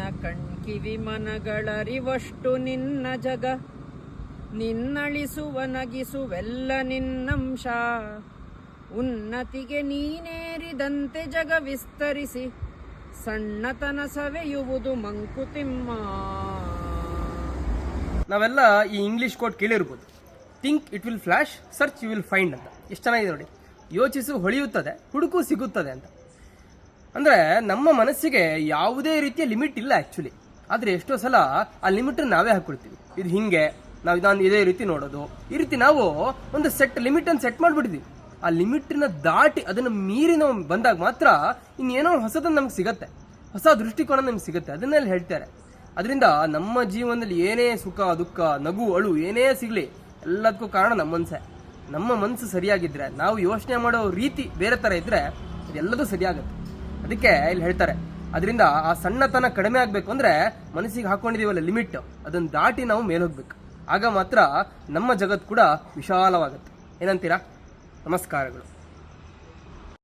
ನನ್ನ ಕಣ್ಕಿವಿ ಮನಗಳರಿವಷ್ಟು ನಿನ್ನ ಜಗ. ನಿನ್ನಳಿಸುವ ನಗಿಸುವೆಲ್ಲ ನಿನ್ನಂಶ. ಉನ್ನತಿಗೆ ನೀನೇರಿದಂತೆ ಜಗ ವಿಸ್ತರಿಸಿ. ಸಣ್ಣತನ ಸವೆಯುವುದು ಮಂಕುತಿಮ್ಮ. ನಾವೆಲ್ಲ ಈ ಇಂಗ್ಲಿಷ್ ಕೋಟ್ ಕೇಳಿರ್ಬೋದು. Think it will flash search you will find ಅಂತ. ಎಷ್ಟು ಚೆನ್ನಾಗಿದೆ ನೋಡಿ. ಯೋಚಿಸು, ಹೊಳೆಯುತ್ತದೆ, ಹುಡುಕು ಸಿಗುತ್ತದೆ ಅಂತ. ಅಂದರೆ ನಮ್ಮ ಮನಸ್ಸಿಗೆ ಯಾವುದೇ ರೀತಿಯ ಲಿಮಿಟ್ ಇಲ್ಲ ಆ್ಯಕ್ಚುಲಿ ಆದರೆ ಎಷ್ಟೋ ಸಲ ಆ ಲಿಮಿಟ್ ನಾವೇ ಹಾಕ್ಕೊಳ್ತೀವಿ. ಇದು ಹಿಂಗೆ, ನಾವು ಇದನ್ನು ಇದೇ ರೀತಿ ನೋಡೋದು. ಈ ರೀತಿ ನಾವು ಒಂದು ಸೆಟ್ ಲಿಮಿಟನ್ನು ಸೆಟ್ ಮಾಡಿಬಿಡ್ತೀವಿ ಆ ಲಿಮಿಟನ್ನು ದಾಟಿ ಅದನ್ನು ಮೀರಿ ನಾವು ಬಂದಾಗ ಮಾತ್ರ ಇನ್ನೇನೋ ಹೊಸದನ್ನು ನಮ್ಗೆ ಸಿಗತ್ತೆ. ಹೊಸ ದೃಷ್ಟಿಕೋನ ನಮ್ಗೆ ಸಿಗುತ್ತೆ. ಅದನ್ನೆಲ್ಲ ಹೇಳ್ತಾರೆ. ಅದರಿಂದ ನಮ್ಮ ಜೀವನದಲ್ಲಿ ಏನೇ ಸುಖ, ದುಃಖ, ನಗು, ಅಳು ಏನೇ ಸಿಗಲಿ, ಎಲ್ಲದಕ್ಕೂ ಕಾರಣ ನಮ್ಮ ಮನಸ್ಸೇ. ನಮ್ಮ ಮನಸ್ಸು ಸರಿಯಾಗಿದ್ರೆ, ನಾವು ಯೋಚನೆ ಮಾಡೋ ರೀತಿ ಬೇರೆ ಥರ ಇದ್ರೆ ಎಲ್ಲದೂ ಸರಿಯಾಗುತ್ತೆ. ಅದಕ್ಕೆ ಇಲ್ಲಿ ಹೇಳ್ತಾರೆ, ಅದರಿಂದ ಆ ಸಣ್ಣತನ ಕಡಿಮೆ ಆಗಬೇಕು ಅಂದ್ರೆ ಮನಸ್ಸಿಗೆ ಹಾಕೊಂಡಿದೀವಲ್ಲ ಲಿಮಿಟ್, ಅದನ್ನು ದಾಟಿ ನಾವು ಮೇಲೆ ಹೋಗ್ಬೇಕು ಆಗ ಮಾತ್ರ ನಮ್ಮ ಜಗತ್ತು ಕೂಡ ವಿಶಾಲವಾಗುತ್ತೆ. ಏನಂತೀರಾ? ನಮಸ್ಕಾರಗಳು.